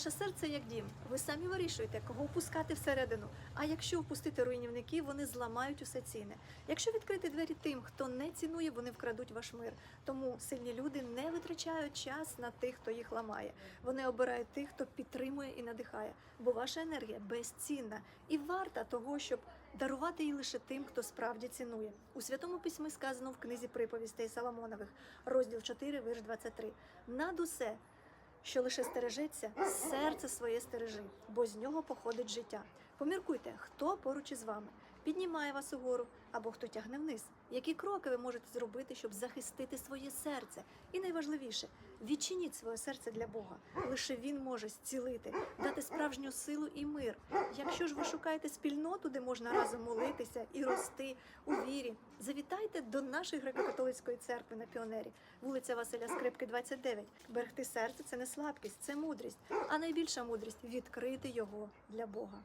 Ваше серце як дім. Ви самі вирішуєте, кого впускати всередину. А якщо впустити руйнівників, вони зламають усе цінне. Якщо відкрити двері тим, хто не цінує, вони вкрадуть ваш мир. Тому сильні люди не витрачають час на тих, хто їх ламає. Вони обирають тих, хто підтримує і надихає. Бо ваша енергія безцінна і варта того, щоб дарувати її лише тим, хто справді цінує. У святому письмі сказано в книзі приповістей Соломонових, розділ 4, вірш 23. Над усе що лише стережеться, серце своє стережи, бо з нього походить життя. Поміркуйте, хто поруч із вами піднімає вас угору або хто тягне вниз. Які кроки ви можете зробити, щоб захистити своє серце? І найважливіше, відчиніть своє серце для Бога. Лише Він може зцілити, дати справжню силу і мир. Якщо ж ви шукаєте спільноту, де можна разом молитися і рости у вірі, завітайте до нашої греко-католицької церкви на піонері, вулиця Василя Скрипки, 29. Берегти серце це не слабкість, це мудрість. А найбільша мудрість відкрити його для Бога.